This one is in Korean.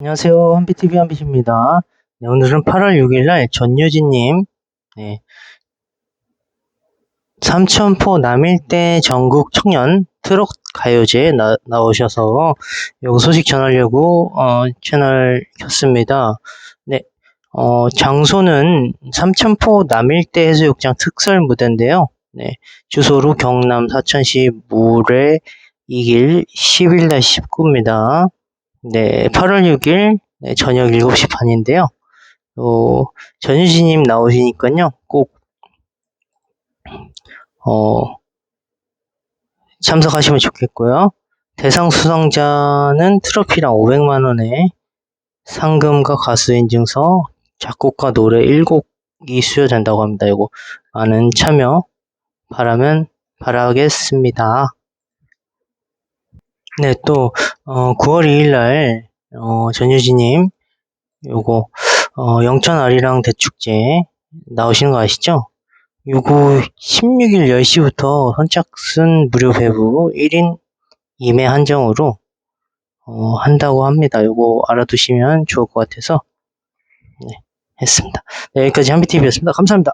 안녕하세요. 한비TV 한빛입니다. 네, 오늘은 8월 6일날 전유진님, 네, 삼천포 남일대 전국 청년 트롯 가요제에 나, 나오셔서 요 소식 전하려고 어, 채널 켰습니다. 네, 어, 장소는 삼천포 남일대 해수욕장 특설 무대인데요. 네, 주소로 경남 사천시 물의 2길 11-19입니다. 네, 8월 6일 네, 저녁 7시 반인데요. 어, 전유진님 나오시니까요. 꼭 어, 참석하시면 좋겠고요. 대상 수상자는 트로피랑 500만 원의 상금과 가수 인증서, 작곡과 노래 1곡이 수여된다고 합니다. 이거 많은 참여 바라면 바라겠습니다. 네, 또 어, 9월 2일 날 어, 전유진님 요거 어, 영천 아리랑 대축제 나오시는 거 아시죠? 요거 16일 10시부터 선착순 무료 배부 1인 2매 한정으로 어, 한다고 합니다. 요거 알아두시면 좋을 것 같아서 네, 했습니다. 네, 여기까지 한비TV였습니다. 감사합니다.